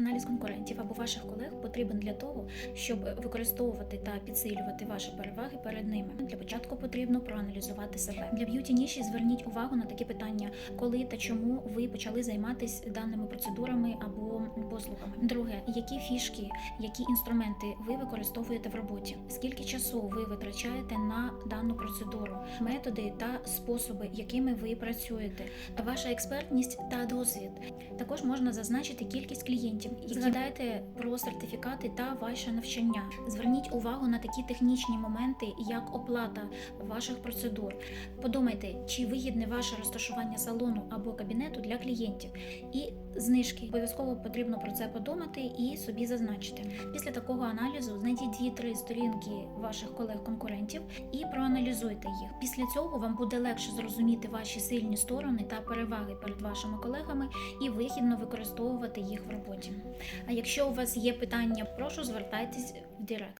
Аналіз конкурентів або ваших колег потрібен для того, щоб використовувати та підсилювати ваші переваги перед ними. Для початку потрібно проаналізувати себе. Для б'юті ніші зверніть увагу на такі питання, коли та чому ви почали займатися даними процедурами або послугами. Друге, які фішки, які інструменти ви використовуєте в роботі? Скільки часу ви витрачаєте на дану процедуру, методи та способи, якими ви працюєте, ваша експертність та досвід. Також можна зазначити кількість клієнтів. Згадайте про сертифікати та ваше навчання. Зверніть увагу на такі технічні моменти, як оплата ваших процедур. Подумайте, чи вигідне ваше розташування салону або кабінету для клієнтів, і знижки. Обов'язково потрібно про це подумати і собі зазначити. Після такого аналізу знайдіть 2-3 сторінки ваших колег-конкурентів і проаналізуйте їх. Після цього вам буде легше зрозуміти ваші сильні сторони та переваги перед вашими колегами і вигідно використовувати їх в роботі. А якщо у вас є питання, прошу звертайтесь в Директ.